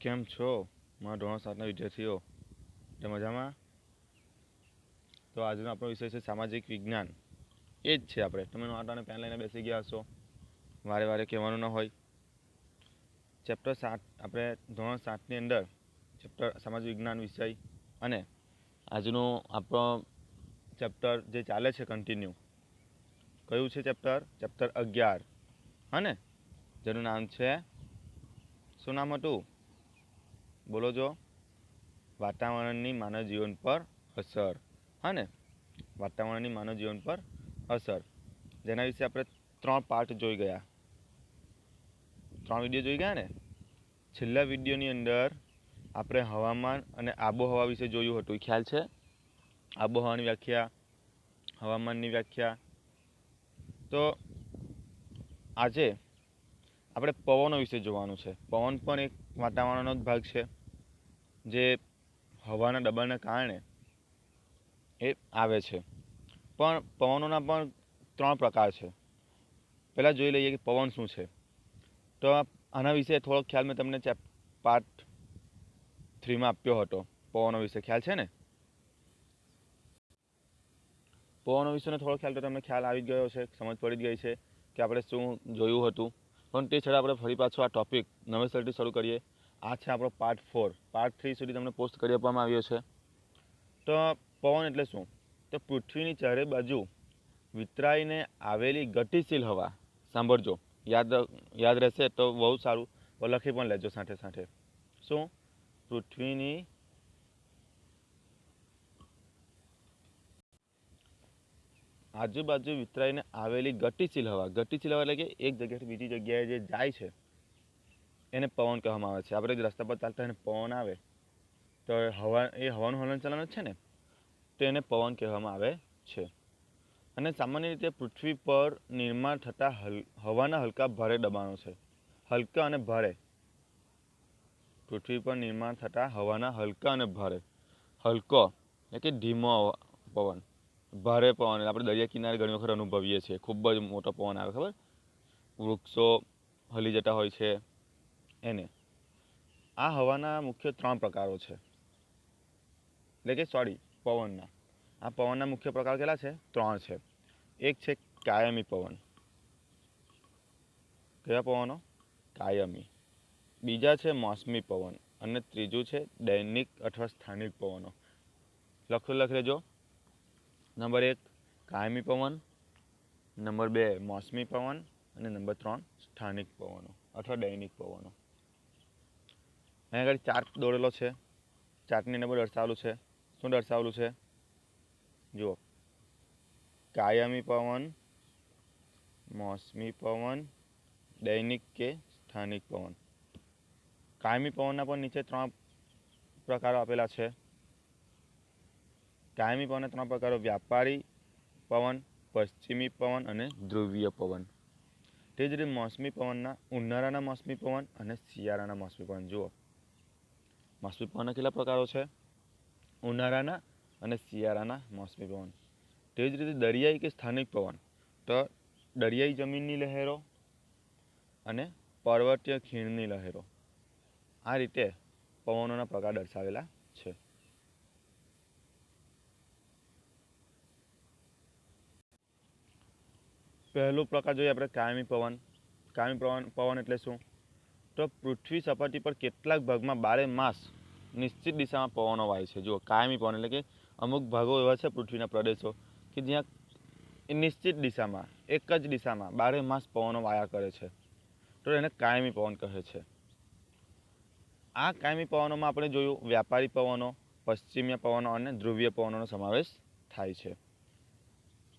કેમ છો? મારા ધોરણ સાતના વિદ્યાર્થીઓ. તે મજામાં? તો આજનો આપણો વિષય છે સામાજિક વિજ્ઞાન. એ જ છે આપણે. તમે નોટાને પેન લઈને બેસી ગયા હશો. વારે વારે કહેવાનું ન હોય. ચેપ્ટર સાત, આપણે ધોરણ સાતની અંદર ચેપ્ટર સામાજિક વિજ્ઞાન વિષય અને આજનું આપણો ચેપ્ટર જે ચાલે છે કન્ટિન્યુ કયું છે ચેપ્ટર? ચેપ્ટર અગિયાર. હા ને જેનું નામ છે, શું નામ હતું? બોલો જો. વાતાવરણની માનવ જીવન પર અસર. હા ને? વાતાવરણની માનવ જીવન પર અસર. જેના વિશે આપણે ત્રણ પાર્ટ જોઈ ગયા. ત્રણ વીડિયો જોઈ ગયા ને? છેલ્લા વિડીયોની અંદર આપણે હવામાન અને આબોહવા વિશે જોયું હતું. ખ્યાલ છે? આબોહવાની વ્યાખ્યા, હવામાનની વ્યાખ્યા. તો આજે આપણે પવનો વિશે જોવાનું છે. પવન પણ એક વાતાવરણનો જ ભાગ છે. જે હવાના દબાણને કારણે એ આવે છે. પણ પવનોના પણ ત્રણ પ્રકાર છે. પહેલાં જોઈ લઈએ કે પવન શું છે. તો આના વિશે થોડોક ખ્યાલ મેં તમને ચેપ, પાર્ટ થ્રીમાં આપ્યો હતો. પવનો વિશે ખ્યાલ છે ને? પવનો વિશેનો થોડો ખ્યાલ તો તમને ખ્યાલ આવી ગયો છે સમજ પડી ગઈ છે કે આપણે શું જોયું હતું. પણ તે છતાં આપણે ફરી પાછું આ ટોપિક નવેસરથી શરૂ કરીએ. આ છે આપણો પાર્ટ ફોર પાર્ટ થ્રી સુધી તમને પોસ્ટ કરી આપવામાં આવ્યો છે. તો પવન એટલે શું? તો પૃથ્વીની ચારે બાજુ વિતરાઈને આવેલી ગતિશીલ હવા. સાંભળજો. યાદ યાદ રહેશે તો બહુ સારું. લખી પણ લેજો સાથે સાથે. શું? પૃથ્વીની આજુબાજુ વિતરાઈને આવેલી ગતિશીલ હવા. ગતિશીલ હવા એટલે કે એક જગ્યાથી બીજી જગ્યાએ જે જાય છે. એને પવન કહેવામાં આવે છે. આપણે જે રસ્તા પર ચાલતા એને પવન આવે, તો હવા, એ હવાનું હલનચલન છે ને, તો એને પવન કહેવામાં આવે છે. અને સામાન્ય રીતે પૃથ્વી પર નિર્માણ થતા હલ, હવાના હલકા ભારે દબાણો છે. હલકા અને ભારે. પૃથ્વી પર નિર્માણ થતા હવાના હલકા અને ભારે. હલકો, એટલે કે ધીમો પવન. ભારે પવન આપણે દરિયા કિનારે ઘણી વખત અનુભવીએ છીએ. ખૂબ જ મોટો પવન આવે, ખબર? વૃક્ષો હલી જતા હોય છે. એને. આ હવાના મુખ્ય ત્રણ પ્રકારો છે. એટલે કે સોરી પવનના. આ પવનના મુખ્ય પ્રકાર કેટલા છે? ત્રણ છે. એક છે કાયમી પવન. કયા પવનો? કાયમી. બીજા છે મોસમી પવન. અને ત્રીજું છે દૈનિક અથવા સ્થાનિક પવનો. લખો, લખ લેજો. નંબર એક, કાયમી પવન. નંબર બે, મોસમી પવન. અને નંબર ત્રણ, સ્થાનિક પવનો અથવા દૈનિક પવનો. અહીં આગળ ચાર્ટ દોરેલો છે. ચાર્ટની અંદર દર્શાવેલું છે. શું દર્શાવેલું છે? જુઓ. કાયમી પવન, મોસમી પવન, દૈનિક કે સ્થાનિક પવન. કાયમી પવનના પણ નીચે ત્રણ પ્રકારો આપેલા છે. કાયમી પવનના ત્રણ પ્રકારો, વ્યાપારી પવન, પશ્ચિમી પવન અને ધ્રુવીય પવન. તે જ રીતે મોસમી પવનના ઉનાળાના મોસમી પવન અને શિયાળાના મોસમી પવન. જુઓ. મોસમી પવનના કેટલા પ્રકારો છે? ઉનાળાના અને શિયાળાના મોસમી પવન. તેવી જ રીતે દરિયાઈ કે સ્થાનિક પવન. તો દરિયાઈ જમીનની લહેરો અને પર્વતીય ખીણની લહેરો. આ રીતે પવનોના પ્રકાર દર્શાવેલા છે. પહેલો પ્રકાર જોઈએ આપણે કાયમી પવન. કાયમી પવન પવન એટલે શું? તો પૃથ્વી સપાટી પર કેટલાક ભાગમાં બારે માસ નિશ્ચિત દિશામાં પવનો વાય છે. જુઓ, કાયમી પવન એટલે કે અમુક ભાગો એવા છે પૃથ્વીના પ્રદેશો કે જ્યાં નિશ્ચિત દિશામાં, એક જ દિશામાં બારે માસ પવનો વાયા કરે છે. તો એને કાયમી પવન કહે છે. આ કાયમી પવનોમાં આપણે જોયું વ્યાપારી પવનો, પશ્ચિમીય પવનો અને ધ્રુવીય પવનોનો સમાવેશ થાય છે.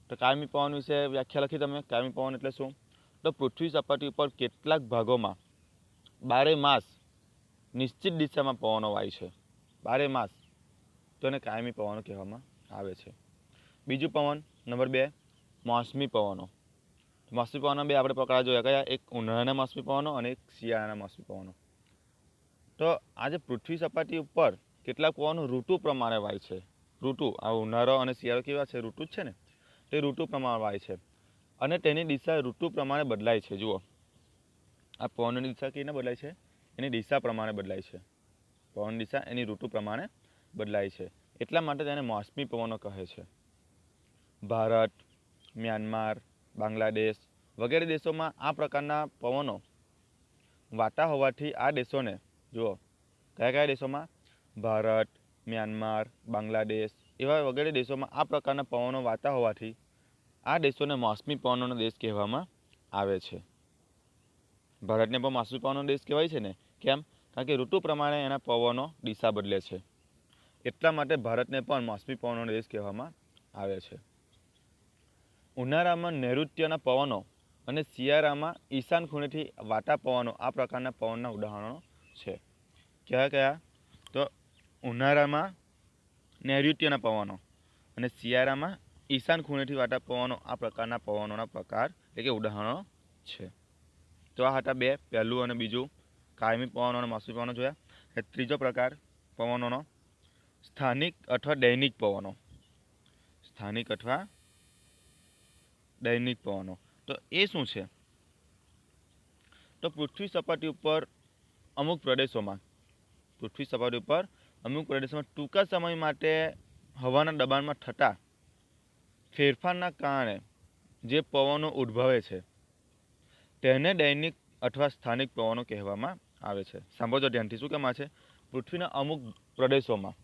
તો કાયમી પવન વિશે વ્યાખ્યા લખી તમે. કાયમી પવન એટલે શું? તો પૃથ્વી સપાટી ઉપર કેટલાક ભાગોમાં બારે માસ નિશ્ચિત દિશામાં પવનો વાય છે. બારે માસ તો એને કાયમી પવનો કહેવામાં આવે છે. બીજું પવન, નંબર બે, મોસમી પવનો. મોસમી પવનો બે આપણે પ્રકાર જોયા. કયા? એક ઉનાળાના મોસમી પવનો અને એક શિયાળાના મોસમી પવનો. તો આજે પૃથ્વી સપાટી ઉપર કેટલાક પવનો ઋતુ પ્રમાણે વાય છે. ઋતુ, આ ઉનાળો અને શિયાળો કેવા છે? ઋતુ જ છે ને? તે ઋતુ પ્રમાણે વાય છે. અને તેની દિશા ઋતુ પ્રમાણે બદલાય છે. જુઓ. આ પવનની દિશા કેવીને બદલાય છે? એની દિશા પ્રમાણે બદલાય છે. પવન દિશા એની ઋતુ પ્રમાણે બદલાય છે. એટલા માટે તેને મોસમી પવનો કહે છે. ભારત, મ્યાનમાર, બાંગ્લાદેશ વગેરે દેશોમાં આ પ્રકારના પવનો વાતા હોવાથી આ દેશોને, જુઓ, કયા કયા દેશોમાં? ભારત, મ્યાનમાર, બાંગ્લાદેશ એવા વગેરે દેશોમાં આ પ્રકારના પવનો વાતા હોવાથી આ દેશોને મોસમી પવનોનો દેશ કહેવામાં આવે છે. ભારતને પણ મોસમી પવનનો દેશ કહેવાય છે ને. કેમ? કારણ કે ઋતુ પ્રમાણે એના પવનો દિશા બદલે છે. એટલા માટે ભારતને પણ મોસમી પવનોનો દેશ કહેવામાં આવે છે. ઉનાળામાં નૈઋત્યના પવનો અને શિયાળામાં ઈશાન ખૂણેથી વાટા પવનો આ પ્રકારના પવનના ઉદાહરણો છે. કયા કયા? તો ઉનાળામાં નૈઋત્યના પવનો અને શિયાળામાં ઈશાન ખૂણેથી વાટા પવનો આ પ્રકારના પવનોના પ્રકાર એટલે કે ઉદાહરણો છે. તો આ હતા બે, પહેલું અને બીજું. કાયમી પવનો અને મોસમી પવનો જોયા. એ ત્રીજો પ્રકાર પવનોનો, સ્થાનિક અથવા દૈનિક પવનો. સ્થાનિક અથવા દૈનિક પવનો. તો એ શું છે? તો પૃથ્વી સપાટી ઉપર અમુક પ્રદેશોમાં, પૃથ્વી સપાટી ઉપર અમુક પ્રદેશોમાં ટૂંકા સમય માટે હવાના દબાણમાં થતા ફેરફારના કારણે જે પવનો ઉદ્ભવે છે તેને દૈનિક અથવા સ્થાનિક પવનો કહેવામાં આવે છે. સાંભળજો ધ્યાનથી, શું કહેવામાં છે? પૃથ્વીના અમુક પ્રદેશોમાં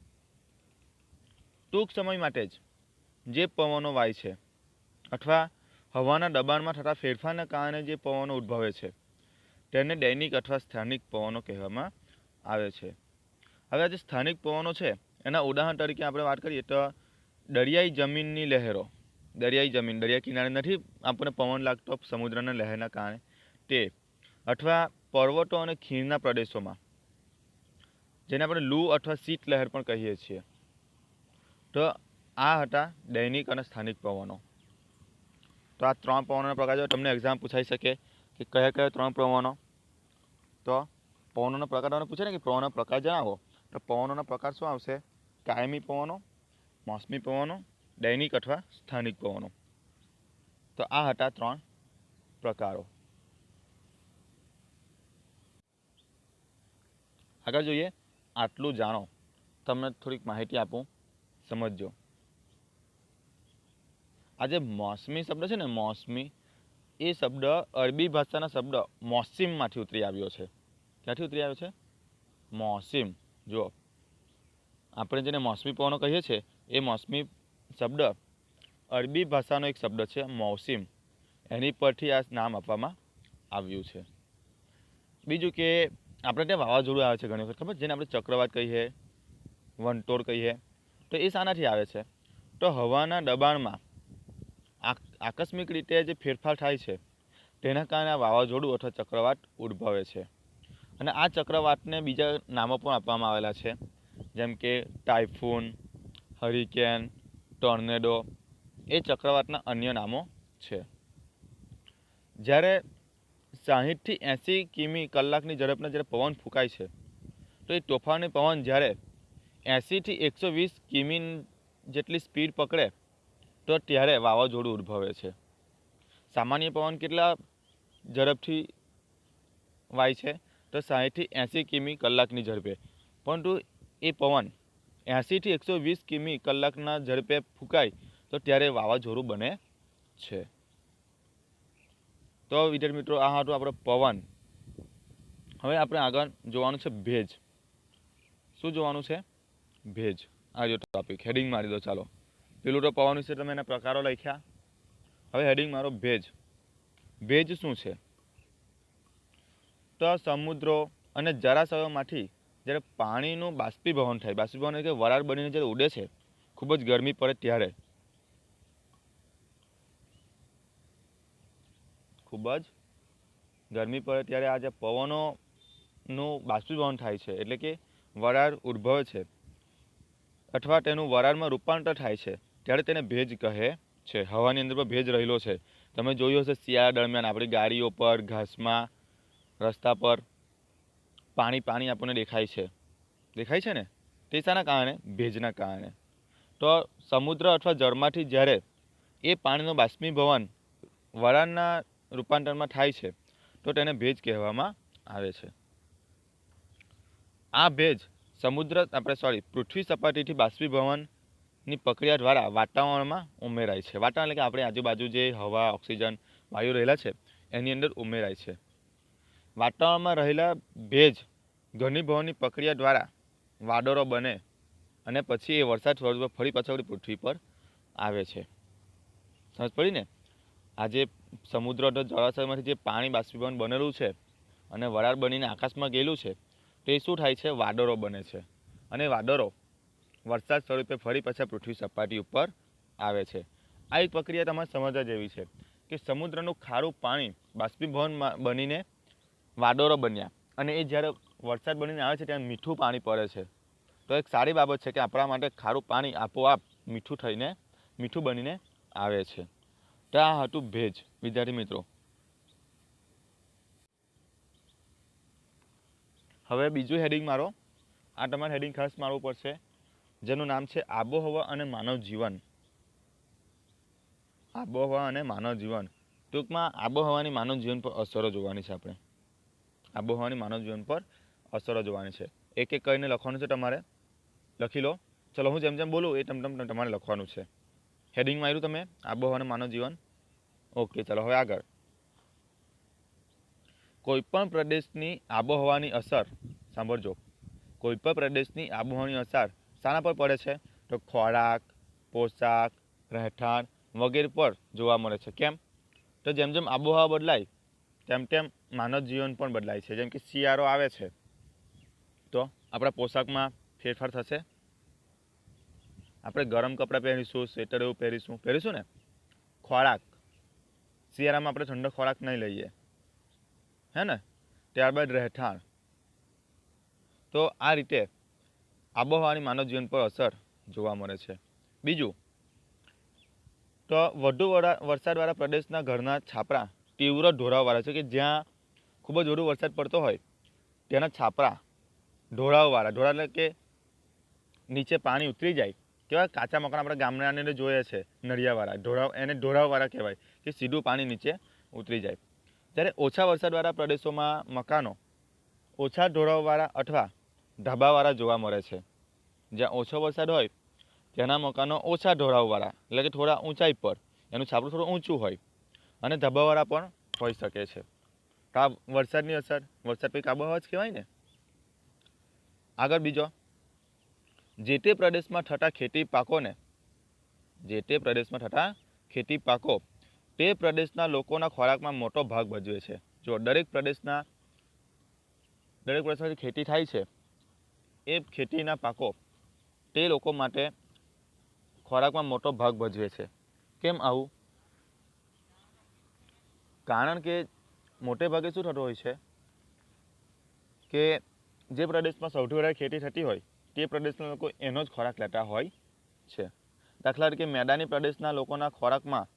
ટૂંક સમય માટે જ જે પવનો વાય છે અથવા હવાના દબાણમાં થતા ફેરફારના કારણે જે પવનો ઉદ્ભવે છે, તેને દૈનિક અથવા સ્થાનિક પવનો કહેવામાં આવે છે. હવે આ જે સ્થાનિક પવનો છે, એના ઉદાહરણ તરીકે આપણે વાત કરીએ તો દરિયાઈ જમીનની લહેરો. દરિયાઈ જમીન દરિયા કિનારે નથી, આપણને પવન લાગતો સમુદ્રના લહેરના કારણે. તે અથવા પર્વતો અને ખીણના પ્રદેશોમાં, જેને આપણે લૂ અથવા શીત લહેર પણ કહીએ છીએ. તો આ હતા દૈનિક અને સ્થાનિક પવનો. તો આ ત્રણ પવનોના પ્રકાર જો તમને એક્ઝામ પૂછાઈ શકે કે કયા કયા ત્રણ પવનો, તો પવનોના પ્રકાર તમને પૂછે ને કે પવનોના પ્રકાર જણાવો. તો પવનોના પ્રકાર શું આવશે? કાયમી પવનો, મોસમી પવનો, દૈનિક અથવા સ્થાનિક પવનો. તો આ હતા ત્રણ પ્રકારો. આગળ જોઈએ, આટલું જાણો. તમને થોડીક માહિતી આપું. સમજજો. આ જે મોસમી શબ્દ છે ને, મોસમી, એ શબ્દ અરબી ભાષાના શબ્દ મોસીમમાંથી ઉતરી આવ્યો છે. ક્યાંથી ઉતરી આવ્યો છે? મોસીમ. જુઓ. આપણે જેને મોસમી પવનો કહીએ છીએ, એ મોસમી શબ્દ અરબી ભાષાનો એક શબ્દ છે, મોસિમ. એની પરથી આ નામ આપવામાં આવ્યું છે. બીજું કે આપણે ત્યાં વાવાઝોડું આવે છે ઘણી વખત, ખબર? જેને આપણે ચક્રવાત કહીએ વંટોળ કહીએ, તો એ શાનાથી આવે છે. તો હવાના દબાણમાં આક- આકસ્મિક રીતે જે ફેરફાર થાય છે, તેના કારણે આ વાવાઝોડું અથવા ચક્રવાત ઉદ્ભવે છે. અને આ ચક્રવાતને બીજા નામો પણ આપવામાં આવેલા છે. જેમ કે ટાઇફૂન, હરિકેન, ટોર્નેડો, એ ચક્રવાતના અન્ય નામો છે. જ્યારે સાહીઠથી એંસી કિમી કલાકની ઝડપના જ્યારે પવન ફૂંકાય છે, તો એ તોફાની પવન જ્યારે એંસીથી એકસો વીસ કિમી જેટલી સ્પીડ પકડે, તો ત્યારે વાવાઝોડું ઉદ્ભવે છે. સામાન્ય પવન કેટલા ઝડપથી વાય છે, તો સાહીઠથી એંસી કિમી કલાકની ઝડપે. પરંતુ એ પવન એંસીથી એકસો વીસ કિમી કલાકના ઝડપે ફૂંકાય, તો ત્યારે વાવાઝોડું બને છે. તો વિદ્યાર્થી મિત્રો, આ હતું આપણો પવન. હવે આપણે આગળ જોવાનું છે ભેજ. શું જોવાનું છે? ભેજ. આ જો ટોપિક હેડિંગ મારી દો, ચાલો. પેલું તો પવન વિશે તમે એના પ્રકારો લખ્યા. હવે હેડિંગ મારો ભેજ. ભેજ શું છે? તો સમુદ્રો અને જળાશયોમાંથી જ્યારે પાણીનું બાષ્પીભવન થાય, બાષ્પીભવન એટલે વરાળ બનીને જ્યારે ઉડે છે, ખૂબ જ ગરમી પડે ત્યારે. ખૂબ જ. ગરમી પડે ત્યારે આ જે પવનોનું બાષ્પીભવન થાય છે, એટલે કે વરાળ ઉદ્ભવે છે. અથવા તેનું વરાળમાં રૂપાંતર થાય છે, ત્યારે તેને ભેજ કહે છે. હવાની અંદર પણ ભેજ રહેલો છે. તમે જોયું હશે શિયાળા દરમિયાન આપણી ગાડીઓ પર, ઘાસમાં, રસ્તા પર પાણી પાણી આપણને દેખાય છે. દેખાય છે ને? તે શાના કારણે? ભેજના કારણે. તો સમુદ્ર અથવા જળમાંથી જ્યારે એ પાણીનું બાષ્પીભવન વરાળના રૂપાંતરમાં થાય છે, તો તેને ભેજ કહેવામાં આવે છે. આ ભેજ સમુદ્ર, આપણે સોરી પૃથ્વી સપાટીથી બાષ્પીભવનની પ્રક્રિયા દ્વારા વાતાવરણમાં ઉમેરાય છે. વાતાવરણ એટલે કે આપણી આજુબાજુ જે હવા, ઓક્સિજન, વાયુ રહેલા છે, એની અંદર ઉમેરાય છે. વાતાવરણમાં રહેલા ભેજ ઘનીભવનની પ્રક્રિયા દ્વારા વાદળો બને અને પછી એ વરસાદ સ્વરૂપે ફરી પાછા પૃથ્વી પર આવે છે. સમજ પડી ને? આ સમુદ્ર અથવા જળાશયમાંથી જે પાણી બાષ્પીભવન બનેલું છે અને વરાળ બનીને આકાશમાં ગયેલું છે, તે શું થાય છે? વાદળો બને છે. અને વાદળો વરસાદ સ્વરૂપે ફરી પાછા પૃથ્વી સપાટી ઉપર આવે છે. આ એક પ્રક્રિયા તમારે સમજવા જેવી છે કે સમુદ્રનું ખારું પાણી બાષ્પીભવનમાં બનીને વાદળો બન્યા અને એ જ્યારે વરસાદ બનીને આવે છે ત્યારે મીઠું પાણી પડે છે. તો એક સારી બાબત છે કે આપણા માટે ખારું પાણી આપોઆપ મીઠું થઈને, મીઠું બનીને આવે છે. તો આ હતું ભેજ, વિદ્યાર્થી મિત્રો. હવે બીજું હેડિંગ મારો. આ તમારે હેડિંગ ખાસ મારવું પડશે. જેનું નામ છે આબોહવા અને માનવ જીવન. આબોહવા અને માનવ જીવન. ટૂંકમાં આબોહવાની માનવ જીવન પર અસરો જોવાની છે આપણે. આબોહવાની માનવ જીવન પર અસરો જોવાની છે. એક એક કરીને લખવાનું છે તમારે. લખી લો. ચલો હું જેમ જેમ બોલું એ તમ તમ તમારે લખવાનું છે. હેડિંગ માર્યું તમે? આબોહવા અને માનવ જીવન? ઓકે ચલો હવે આગળ. કોઈપણ પ્રદેશની આબોહવાની અસર, સાંભળજો. કોઈપણ પ્રદેશની આબોહવાની અસર શાના પર પડે છે? તો ખોરાક, પોશાક, રહેઠાણ વગેરે પર જોવા મળે છે. કેમ? તો જેમ જેમ આબોહવા બદલાય, તેમ તેમ માનવ જીવન પણ બદલાય છે. જેમ કે શિયાળો આવે છે. તો આપણા પોશાકમાં ફેરફાર થશે? આપણે ગરમ કપડાં પહેરીશું, સ્વેટર એવું પહેરીશું. પહેરીશું ને? ખોરાક. શિયાળામાં આપણે ઠંડો ખોરાક નહીં લઈએ. હે ને? ત્યારબાદ રહેઠાણ. તો આ રીતે આબોહવાની માનવ જીવન પર અસર જોવા મળે છે. બીજું, તો વધુ વરા- વરસાદવાળા પ્રદેશના ઘરના છાપરા તીવ્ર ઢોળાવવાળા છે કે જ્યાં ખૂબ જ વધુ વરસાદ પડતો હોય, ત્યાંના છાપરા ઢોળાવવાળા ઢોળા એટલે કે નીચે પાણી ઉતરી જાય કેવા કાચા મકાન આપણે ગામના અંદર જોઈએ છે, નળિયાવાળા, ઢોળાવ, એને ઢોળાવવાળા કહેવાય કે સીધું પાણી નીચે ઉતરી જાય. જ્યારે ઓછા વરસાદવાળા પ્રદેશોમાં મકાનો ઓછા ઢોળાવવાળા અથવા ઢાબાવાળા જોવા મળે છે. જ્યાં ઓછો વરસાદ હોય, ત્યાંના મકાનો ઓછા ઢોળાવવાળા, એટલે કે થોડા ઊંચાઈ પર, એનું છાપરું થોડું ઊંચું હોય અને ધાબાવાળા પણ હોઈ શકે છે. તો આ વરસાદની અસર, વરસાદ પછી આબોહવા જ કહેવાય ને? આગળ બીજો જે તે પ્રદેશમાં થતા ખેતી પાકોને, જે તે પ્રદેશમાં થતા ખેતી પાકો, તે પ્રદેશના લોકોના ખોરાકમાં મોટો ભાગ ભજવે છે. જો દરેક પ્રદેશના, દરેક પ્રદેશમાં ખેતી થાય છે, એ ખેતીના પાકો તે લોકો માટે ખોરાકમાં મોટો ભાગ ભજવે છે. કેમ આવું? કારણ કે મોટે ભાગે શું થતું હોય છે? કે જે પ્રદેશમાં સૌથી વધારે ખેતી થતી હોય તે પ્રદેશના લોકો એનો જ ખોરાક લેતા હોય છે. દાખલા તરીકે મેદાની પ્રદેશના લોકોના ખોરાકમાં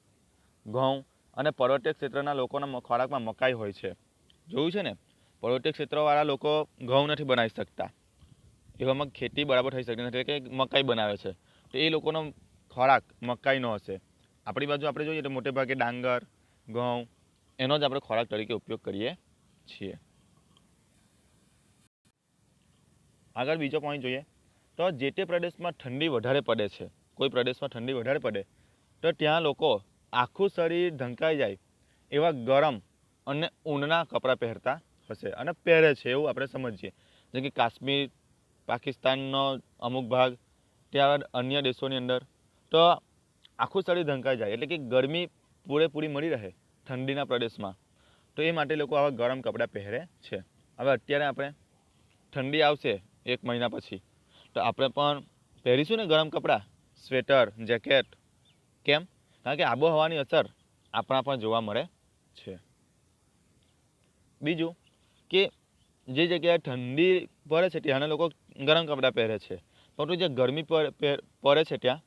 ઘઉં અને પર્વતીય ક્ષેત્રના લોકોના ખોરાકમાં મકાઈ હોય છે. જોયું છે ને? પર્વતીય ક્ષેત્રવાળા લોકો ઘઉં નથી બનાવી શકતા. એવામાં ખેતી બરાબર થઈ શકતી નથી કે મકાઈ બનાવે છે. તો એ લોકોનો ખોરાક મકાઈનો હશે. આપણી બાજુ આપણે જોઈએ તો મોટે ભાગે ડાંગર, ઘઉં, એનો જ આપણે ખોરાક તરીકે ઉપયોગ કરીએ છીએ. આગળ બીજો પોઈન્ટ જોઈએ. તો જે તે પ્રદેશમાં ઠંડી વધારે પડે છે, કોઈ પ્રદેશમાં ઠંડી વધારે પડે, તો ત્યાં લોકો આખું શરીર ઢંકાઈ જાય એવા ગરમ અને ઊનના કપડાં પહેરતા હશે અને પહેરે છે એવું આપણે સમજીએ. જેમ કે કાશ્મીર, પાકિસ્તાનનો અમુક ભાગ ત્યાં અન્ય દેશોની અંદર, તો આખું શરીર ઢંકાઈ જાય એટલે કે ગરમી પૂરેપૂરી મળી રહે ઠંડીના પ્રદેશમાં. તો એ માટે લોકો આવા ગરમ કપડાં પહેરે છે. હવે અત્યારે આપણે ઠંડી આવશે એક મહિના પછી. તો આપણે પણ પહેરીશું ને ગરમ કપડાં? Sweater, jacket? કેમ? કારણ કે આબોહવાની અસર આપણા પણ જોવા મળે છે. બીજું કે જે જગ્યાએ ઠંડી પડે છે ત્યાંના લોકો ગરમ કપડાં પહેરે છે. પરંતુ જે ગરમી પડે છે ત્યાં?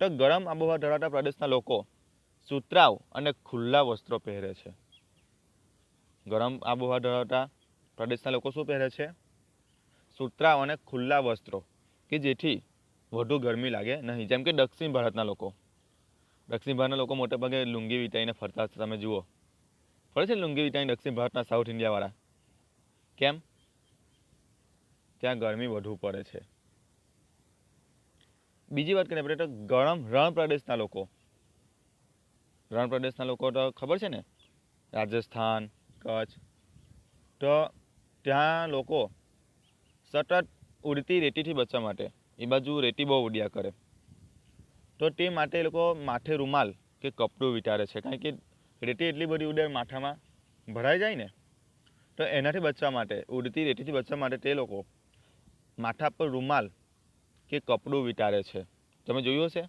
તો ગરમ આબોહવા ધરાવતા પ્રદેશના લોકો સુતરાવ અને ખુલ્લા વસ્ત્રો પહેરે છે. ગરમ આબોહવા ધરાવતા પ્રદેશના લોકો શું પહેરે છે? સુતરાઉ અને ખુલ્લા વસ્ત્રો, કે જેથી વધુ ગરમી લાગે નહીં. જેમ કે દક્ષિણ ભારતના લોકો. દક્ષિણ ભારતના લોકો મોટે ભાગે લુંગી વીંટાઈને ફરતા તમે જુઓ. ફરે છે લુંગી વીંટાઈને દક્ષિણ ભારતના સાઉથ ઇન્ડિયાવાળા? કેમ? ત્યાં ગરમી વધુ પડે છે. બીજી વાત કરીએ આપણે તો ગરમ રણ પ્રદેશના લોકો. રણ પ્રદેશના લોકો તો ખબર છે ને? રાજસ્થાન, કચ્છ. તો ત્યાં લોકો સતત ઉડતી રેતીથી બચવા માટે. એ બાજુ રેતી બહુ ઉડ્યા કરે. તો તે માટે એ લોકો માથે રૂમાલ કે કપડું વિચારે છે. કારણ કે રેતી એટલી બધી ઉડે માથામાં, ભરાઈ જાય ને, તો એનાથી બચવા માટે, ઉડતી રેતીથી બચવા માટે તે લોકો માથા પર રૂમાલ કે કપડું વિટારે છે. તમે જોયું હશે?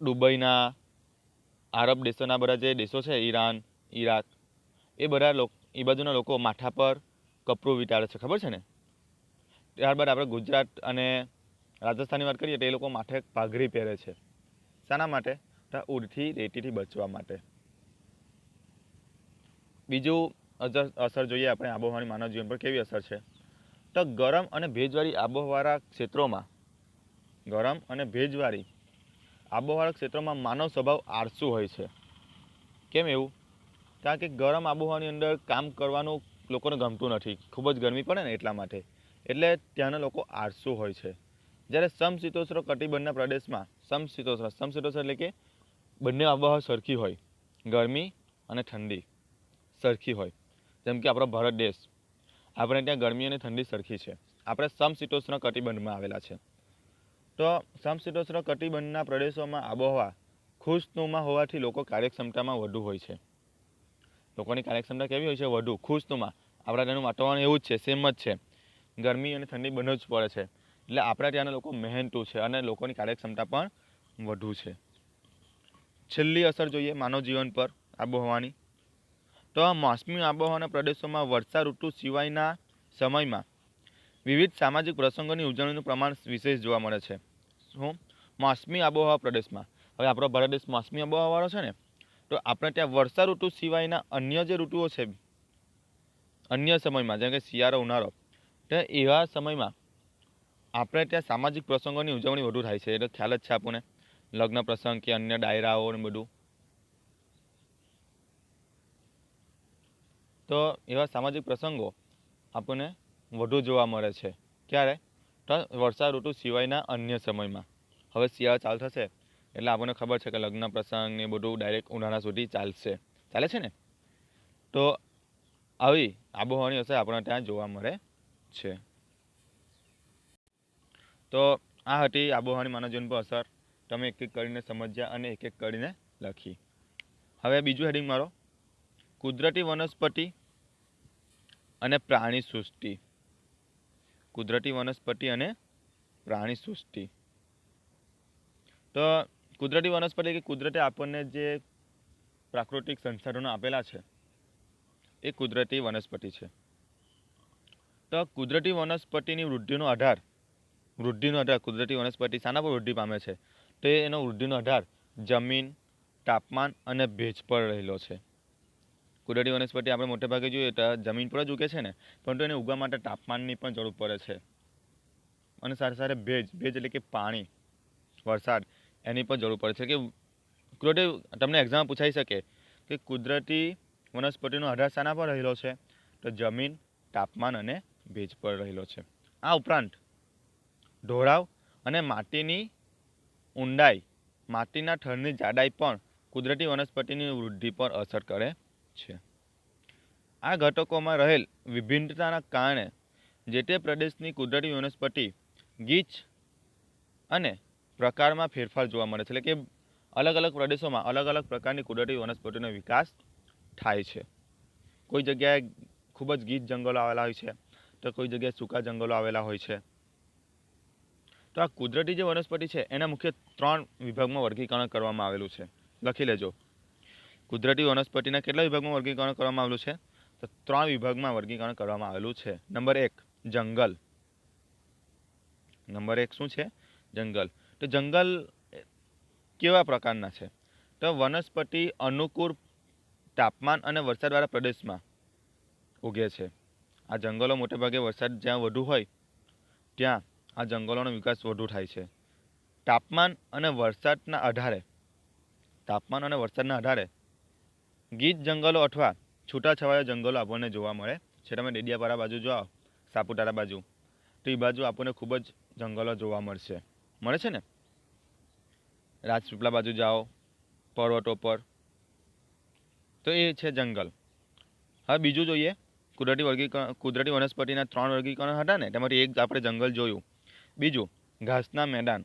દુબઈના, આરબ દેશોના બધા જે દેશો છે, ઈરાન, ઈરાક, એ બધા લોકો, એ બાજુના લોકો માથા પર કપડું વિટારે છે. ખબર છે ને? ત્યારબાદ આપણે ગુજરાત અને રાજસ્થાનની વાત કરીએ તો એ લોકો માથે પાઘડી પહેરે છે. શાના માટે? ઉડથી, રેતીથી બચવા માટે. બીજું અસર જોઈએ આપણે આબોહવાની માનવ જીવન પર કેવી અસર છે? તો ગરમ અને ભેજવાળી આબોહવાળા ક્ષેત્રોમાં, ગરમ અને ભેજવાળી આબોહવાળા ક્ષેત્રોમાં માનવ સ્વભાવ આળસુ હોય છે. કેમ એવું? કારણ કે ગરમ આબોહવાની અંદર કામ કરવાનું લોકોને ગમતું નથી. ખૂબ જ ગરમી પડે ને એટલા માટે. એટલે ત્યાંના લોકો આળસુ હોય છે. જ્યારે સમશીતોષ્ણ કટિબંધના પ્રદેશમાં સમશીતોષ્ણ સમશીતોષ્ણ એટલે કે બંને આબોહવા સરખી હોય, ગરમી અને ઠંડી સરખી હોય. જેમ કે આપણો ભારત દેશ, આપણે ત્યાં ગરમી અને ઠંડી સરખી છે. આપણે સમશીતોષ્ણ કટિબંધમાં આવેલા છે. તો સમશીતોષ્ણ કટિબંધના પ્રદેશોમાં આબોહવા ખુશનુમા હોવાથી લોકો કાર્યક્ષમતામાં વધુ હોય છે. લોકોની કાર્યક્ષમતા કેવી હોય છે? વધુ. ખુશનુમા આપણા તેનું વાતાવરણ એવું જ છે સેમ જ છે. ગરમી અને ઠંડી બંને જ પડે છે. એટલે આપણા ત્યાંના લોકો મહેનતુ છે અને લોકોની કાર્યક્ષમતા પણ વધુ છે. છેલ્લી અસર જોઈએ માનવ જીવન પર, આબોહવાની. તો આ મોસમી આબોહવાના પ્રદેશોમાં વર્ષા ઋતુ સિવાયના સમયમાં વિવિધ સામાજિક પ્રસંગોની ઉજવણીનું પ્રમાણ વિશેષ જોવા મળે છે. શું? મોસમી આબોહવા પ્રદેશમાં. હવે આપણો ભારત દેશ મોસમી આબોહવાવાળો છે ને? તો આપણે ત્યાં વર્ષા ઋતુ સિવાયના અન્ય જે ઋતુઓ છે, અન્ય સમયમાં, જેમ કે શિયાળો, ઉનાળો તો એવા સમયમાં આપણે ત્યાં સામાજિક પ્રસંગોની ઉજવણી વધુ થાય છે. એ તો ખ્યાલ જ છે આપણને. લગ્ન પ્રસંગ કે અન્ય ડાયરાઓ ને બધું. તો એવા સામાજિક પ્રસંગો આપણને વધુ જોવા મળે છે. ક્યારે? તો વર્ષા ઋતુ સિવાયના અન્ય સમયમાં. હવે શિયાળો ચાલુ થશે એટલે આપણને ખબર છે કે લગ્ન પ્રસંગ ને બધું ડાયરેક્ટ ઉનાળા સુધી ચાલશે. ચાલે છે ને? તો આવી આબોહવાની અસર આપણને ત્યાં જોવા મળે. છે. તો આ હતી આબોહવાની માનવ જીવન પર અસર. તમે એક એક કરીને સમજ્યા અને એક એક કરીને લખી. હવે બીજું હેડિંગ મારો. કુદરતી વનસ્પતિ અને પ્રાણી સૃષ્ટિ. કુદરતી વનસ્પતિ અને પ્રાણી સૃષ્ટિ. તો કુદરતી વનસ્પતિ કે કુદરતે આપણને જે પ્રાકૃતિક સંસાધનો આપેલા છે, એ કુદરતી વનસ્પતિ છે. તો કુદરતી વનસ્પતિની વૃદ્ધિનો આધાર વૃદ્ધિનો આધાર, કુદરતી વનસ્પતિ શાના પર વૃદ્ધિ પામે છે. તો એનો વૃદ્ધિનો આધાર જમીન, તાપમાન અને ભેજ પર રહેલો છે. કુદરતી વનસ્પતિ આપણે મોટે ભાગે જોઈએ તો જમીન પર જ ઉગે છે ને, પરંતુ એને ઉગવા માટે તાપમાનની પણ જરૂર પડે છે. અને સાથે સાથે ભેજ ભેજ એટલે કે પાણી, વરસાદ, એની પણ જરૂર પડે છે કે કુદરતી, તમને એક્ઝામ પૂછાઈ શકે કે કુદરતી વનસ્પતિનો આધાર શાના પર રહેલો છે? તો જમીન, તાપમાન અને ભેજ પર રહેલો છે. આ ઉપરાંત ઢોળાવ અને માટીની ઊંડાઈ, માટીના થરની જાડાઈ પણ કુદરતી વનસ્પતિની વૃદ્ધિ પર અસર કરે છે. આ ઘટકોમાં રહેલ વિભિન્નતાના કારણે જે તે પ્રદેશની કુદરતી વનસ્પતિ, ગીચ અને પ્રકારમાં ફેરફાર જોવા મળે છે. એટલે કે અલગ અલગ પ્રદેશોમાં અલગ અલગ પ્રકારની કુદરતી વનસ્પતિનો વિકાસ થાય છે. કોઈ જગ્યાએ ખૂબ જ ગીચ જંગલો આવેલા હોય છે. તો કોઈ જગ્યાએ સૂકા જંગલો આવેલા હોય છે. તો આ કુદરતી જે વનસ્પતિ છે, એના મુખ્ય ત્રણ વિભાગમાં વર્ગીકરણ કરવામાં આવેલું છે. લખી લેજો. કુદરતી વનસ્પતિના કેટલા વિભાગમાં વર્ગીકરણ કરવામાં આવેલું છે? તો ત્રણ વિભાગમાં વર્ગીકરણ કરવામાં આવેલું છે. નંબર એક, જંગલ. નંબર એક શું છે? જંગલ. તો જંગલ કેવા પ્રકારના છે? તો વનસ્પતિ અનુકૂળ તાપમાન અને વરસાદવાળા પ્રદેશમાં ઉગે છે. આ જંગલો મોટેભાગે વરસાદ જ્યાં વધુ હોય, ત્યાં આ જંગલોનો વિકાસ વધુ થાય છે. તાપમાન અને વરસાદના આધારે, તાપમાન અને વરસાદના આધારે ગીચ જંગલો અથવા છૂટાછવાયા જંગલો આપણને જોવા મળે છે. તમે ડેડિયાપાડા બાજુ જાઓ, સાપુતારા બાજુ, તો એ બાજુ આપણને ખૂબ જ જંગલો જોવા મળશે. મળે છે ને? રાજપીપળા બાજુ જાઓ, પર્વતો પર. તો એ છે જંગલ. હવે બીજું જોઈએ કુદરતી વર્ગીકરણ, કુદરતી વનસ્પતિના ત્રણ વર્ગીકરણ હતા ને, તેમાંથી એક આપણે જંગલ જોયું. બીજું, ઘાસના મેદાન.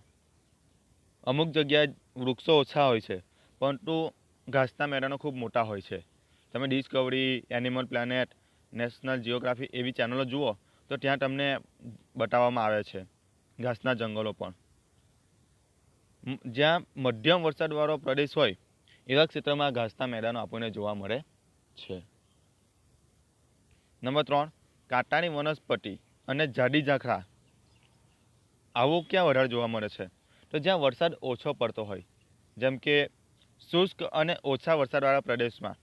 અમુક જગ્યાએ વૃક્ષો ઓછા હોય છે, પરંતુ ઘાસના મેદાનો ખૂબ મોટા હોય છે. તમે Discovery, Animal Planet, National Geography એવી ચેનલો જુઓ, તો ત્યાં તમને બતાવવામાં આવે છે, ઘાસના જંગલો પણ. જ્યાં મધ્યમ વરસાદવાળો પ્રદેશ હોય, એવા ક્ષેત્રમાં ઘાસના મેદાનો આપણને જોવા મળે છે. નંબર ત્રણ, કાંટાની વનસ્પતિ અને જાડી ઝાંખરા. આવું ક્યાં વધારે જોવા મળે છે? તો જ્યાં વરસાદ ઓછો પડતો હોય, જેમ કે શુષ્ક અને ઓછા વરસાદવાળા પ્રદેશમાં,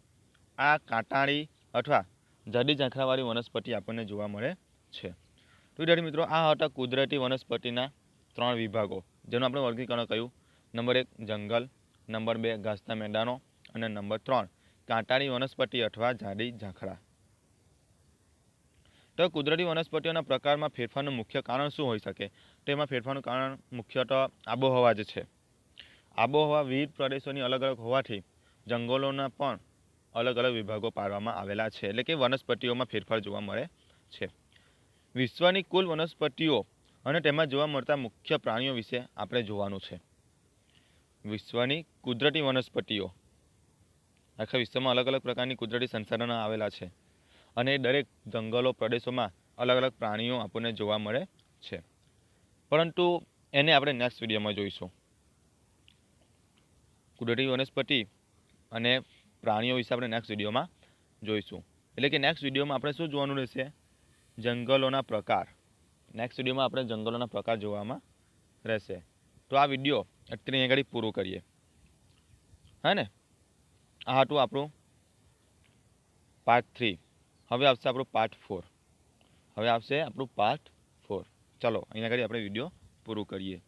આ કાંટાળી અથવા જાડી ઝાંખરાવાળી વનસ્પતિ આપણને જોવા મળે છે. તો વિદ્યાર્થી મિત્રો, આ હતા કુદરતી વનસ્પતિના ત્રણ વિભાગો, જેનું આપણે વર્ગીકરણ કહ્યું નંબર એક, જંગલ. નંબર બે, ઘાસના મેદાનો. અને નંબર ત્રણ, કાંટાળી વનસ્પતિ અથવા જાડી ઝાંખરા. તો કુદરતી વનસ્પતિઓના પ્રકારમાં ફેરફારનું મુખ્ય કારણ શું હોઈ શકે? તેમાં ફેરફારનું કારણ મુખ્યત્વ આબોહવા જ છે. આબોહવા વિવિધ પ્રદેશોની અલગ અલગ હોવાથી જંગલોના પણ અલગ અલગ વિભાગો પાડવામાં આવેલા છે. એટલે કે વનસ્પતિઓમાં ફેરફાર જોવા મળે છે. વિશ્વની કુલ વનસ્પતિઓ અને તેમાં જોવા મળતા મુખ્ય પ્રાણીઓ વિશે આપણે જોવાનું છે. વિશ્વની કુદરતી વનસ્પતિઓ. આખા વિશ્વમાં અલગ અલગ પ્રકારની કુદરતી સંસાધનો આવેલા છે. અને દરેક જંગલો, પ્રદેશોમાં અલગ અલગ પ્રાણીઓ આપણને જોવા મળે છે. પરંતુ એને આપણે નેક્સ્ટ વિડીયોમાં જોઈશું. કુદરતી વનસ્પતિ અને પ્રાણીઓ વિશે આપણે નેક્સ્ટ વિડીયોમાં જોઈશું. એટલે કે નેક્સ્ટ વિડીયોમાં આપણે શું જોવાનું રહેશે? જંગલોના પ્રકાર. નેક્સ્ટ વિડીયોમાં આપણે જંગલોના પ્રકાર જોવામાં રહેશે. તો આ વીડિયો અત્યારે અહીં આગળ પૂરું કરીએ. હા ને? આ હતું આપણું પાર્ટ થ્રી હવે આવશે આપણું પાર્ટ ફોર હવે આવશે આપણું પાર્ટ ફોર ચાલો, અહીંયા આગળ આપણે વીડિયો પૂરું કરીએ.